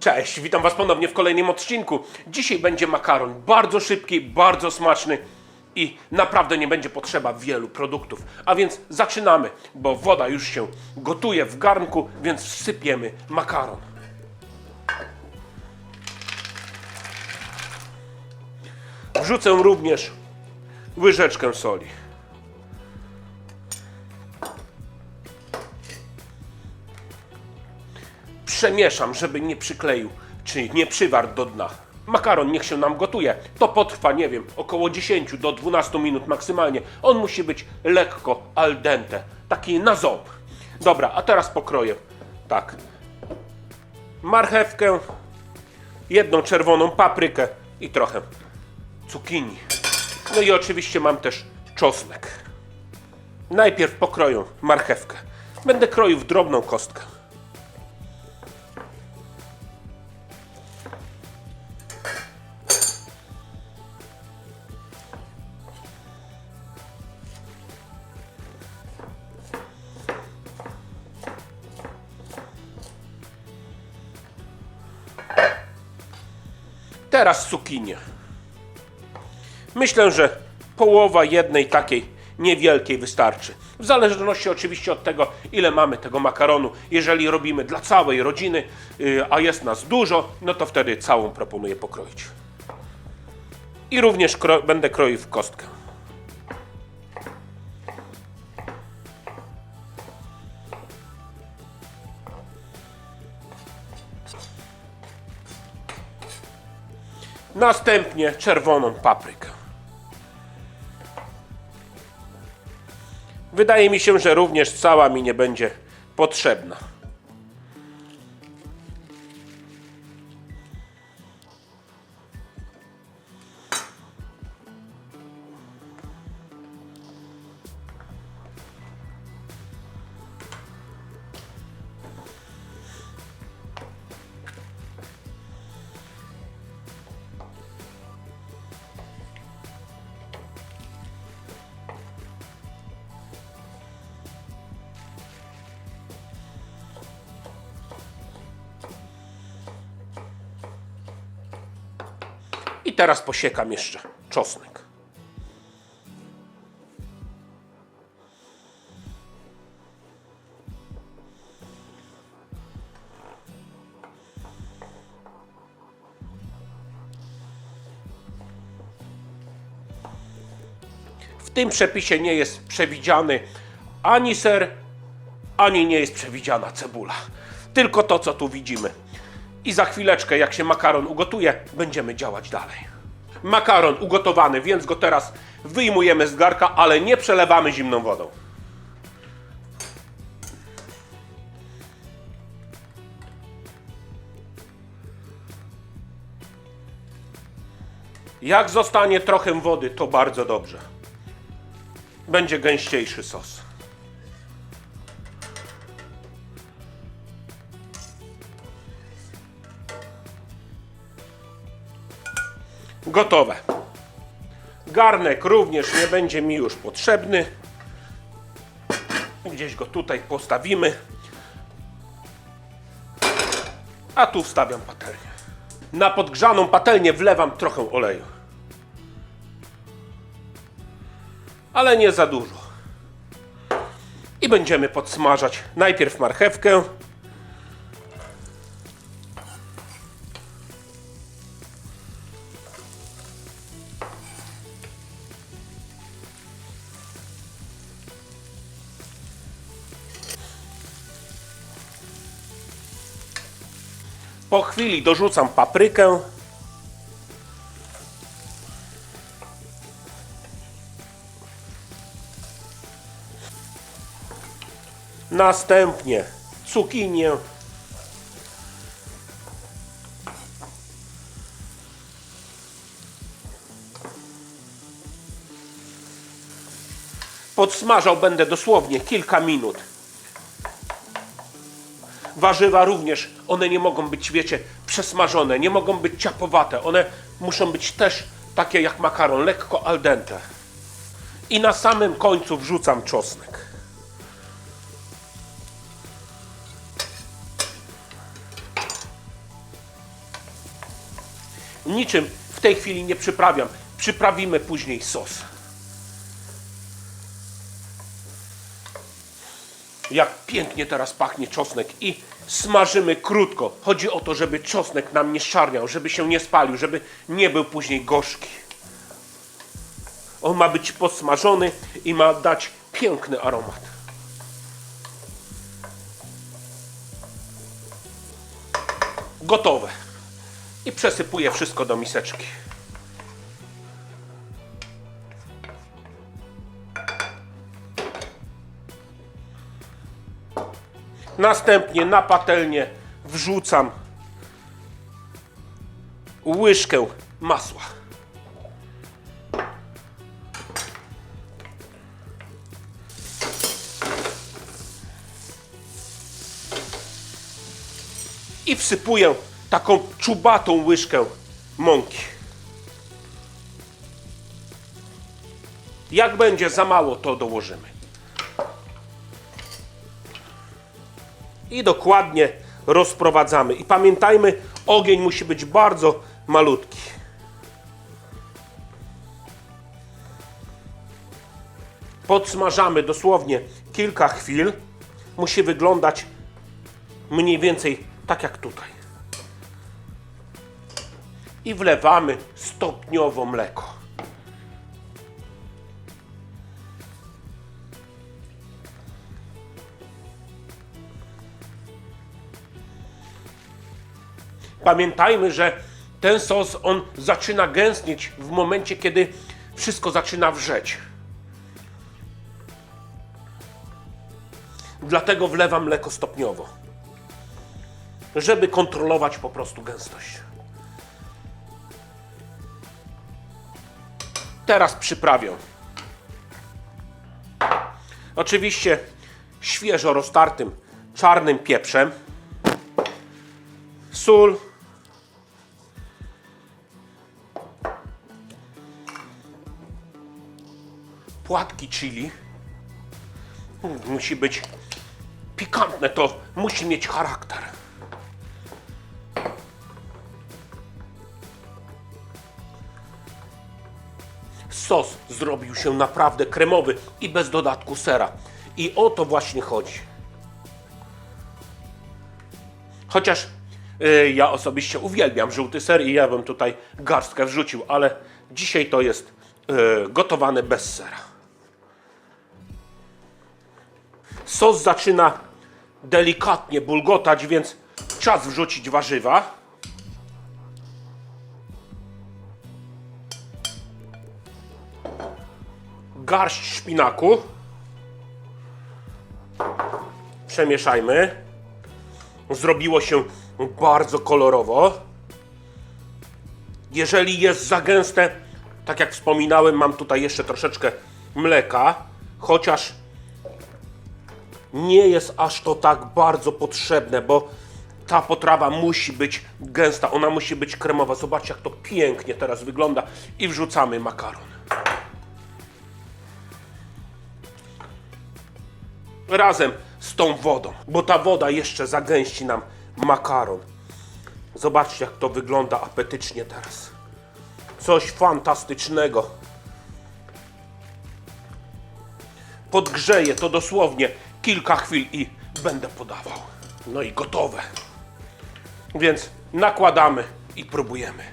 Cześć, witam Was ponownie w kolejnym odcinku. Dzisiaj będzie makaron bardzo szybki, bardzo smaczny i naprawdę nie będzie potrzeba wielu produktów. A więc zaczynamy, bo woda już się gotuje w garnku, więc wsypiemy makaron. Wrzucę również łyżeczkę soli. Przemieszam, żeby nie przykleił, czy nie przywarł do dna. Makaron niech się nam gotuje. To potrwa, nie wiem, około 10 do 12 minut maksymalnie. On musi być lekko al dente, taki na ząb. Dobra, a teraz pokroję. Tak. Marchewkę, jedną czerwoną paprykę i trochę cukinii. No i oczywiście mam też czosnek. Najpierw pokroję marchewkę. Będę kroił w drobną kostkę. Teraz cukinię. Myślę, że połowa jednej takiej niewielkiej wystarczy. W zależności oczywiście od tego, ile mamy tego makaronu. Jeżeli robimy dla całej rodziny, yy, a jest nas dużo, no to wtedy całą proponuję pokroić. I również kro będę kroił w kostkę. Następnie czerwoną paprykę. Wydaje mi się, że również cała mi nie będzie potrzebna. I teraz posiekam jeszcze czosnek. W tym przepisie nie jest przewidziany ani ser, ani nie jest przewidziana cebula. Tylko to, co tu widzimy. I za chwileczkę, jak się makaron ugotuje, będziemy działać dalej. Makaron ugotowany, więc go teraz wyjmujemy z garka, ale nie przelewamy zimną wodą. Jak zostanie trochę wody, to bardzo dobrze. Będzie gęściejszy sos. Gotowe. Garnek również nie będzie mi już potrzebny. Gdzieś go tutaj postawimy. A tu wstawiam patelnię. Na podgrzaną patelnię wlewam trochę oleju. Ale nie za dużo. I będziemy podsmażać najpierw marchewkę, Po chwili dorzucam paprykę. Następnie cukinię. Podsmażał będę dosłownie kilka minut. Warzywa również, one nie mogą być, wiecie, przesmażone, nie mogą być ciapowate. One muszą być też takie jak makaron, lekko al dente. I na samym końcu wrzucam czosnek. niczym w tej chwili nie przyprawiam. Przyprawimy później sos. Jak pięknie teraz pachnie czosnek i smażymy krótko. Chodzi o to, żeby czosnek nam nie szarniał, żeby się nie spalił, żeby nie był później gorzki. On ma być posmażony i ma dać piękny aromat. Gotowe. I przesypuję wszystko do miseczki. Następnie na patelnię wrzucam łyżkę masła. I wsypuję taką czubatą łyżkę mąki. Jak będzie za mało, to dołożymy. I dokładnie rozprowadzamy. I pamiętajmy, ogień musi być bardzo malutki. Podsmażamy dosłownie kilka chwil. Musi wyglądać mniej więcej tak jak tutaj. I wlewamy stopniowo mleko. Pamiętajmy, że ten sos on zaczyna gęstnieć w momencie, kiedy wszystko zaczyna wrzeć. Dlatego wlewam mleko stopniowo, żeby kontrolować po prostu gęstość. Teraz przyprawię. Oczywiście świeżo roztartym czarnym pieprzem, sól, płatki chili. Musi być pikantne, to musi mieć charakter. Sos zrobił się naprawdę kremowy i bez dodatku sera. I o to właśnie chodzi. Chociaż y, ja osobiście uwielbiam żółty ser i ja bym tutaj garstkę wrzucił, ale dzisiaj to jest y, gotowane bez sera. Sos zaczyna delikatnie bulgotać, więc czas wrzucić warzywa. Garść szpinaku. Przemieszajmy. Zrobiło się bardzo kolorowo. Jeżeli jest za gęste, tak jak wspominałem, mam tutaj jeszcze troszeczkę mleka, chociaż nie jest aż to tak bardzo potrzebne, bo ta potrawa musi być gęsta, ona musi być kremowa. Zobaczcie, jak to pięknie teraz wygląda. I wrzucamy makaron. Razem z tą wodą, bo ta woda jeszcze zagęści nam makaron. Zobaczcie, jak to wygląda apetycznie teraz. Coś fantastycznego. Podgrzeję to dosłownie kilka chwil i będę podawał. No i gotowe. Więc nakładamy i próbujemy.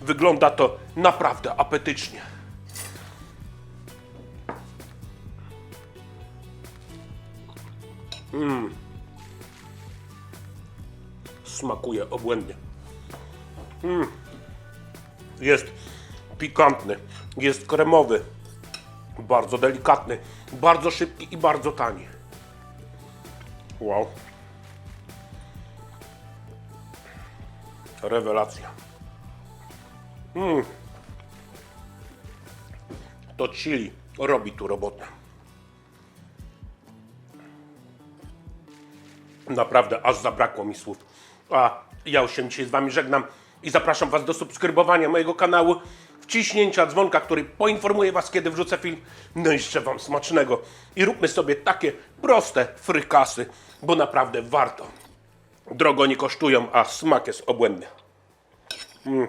Wygląda to naprawdę apetycznie. Smakuje obłędnie. Mm. Jest pikantny, jest kremowy, bardzo delikatny, bardzo szybki i bardzo tani. Wow. Rewelacja. Mm. To chili robi tu robotę. Naprawdę, aż zabrakło mi słów. A ja już się dzisiaj z Wami żegnam i zapraszam Was do subskrybowania mojego kanału wciśnięcia dzwonka, który poinformuje Was, kiedy wrzucę film. No i życzę Wam smacznego. I róbmy sobie takie proste frykasy, bo naprawdę warto. Drogo nie kosztują, a smak jest obłędny. Mm.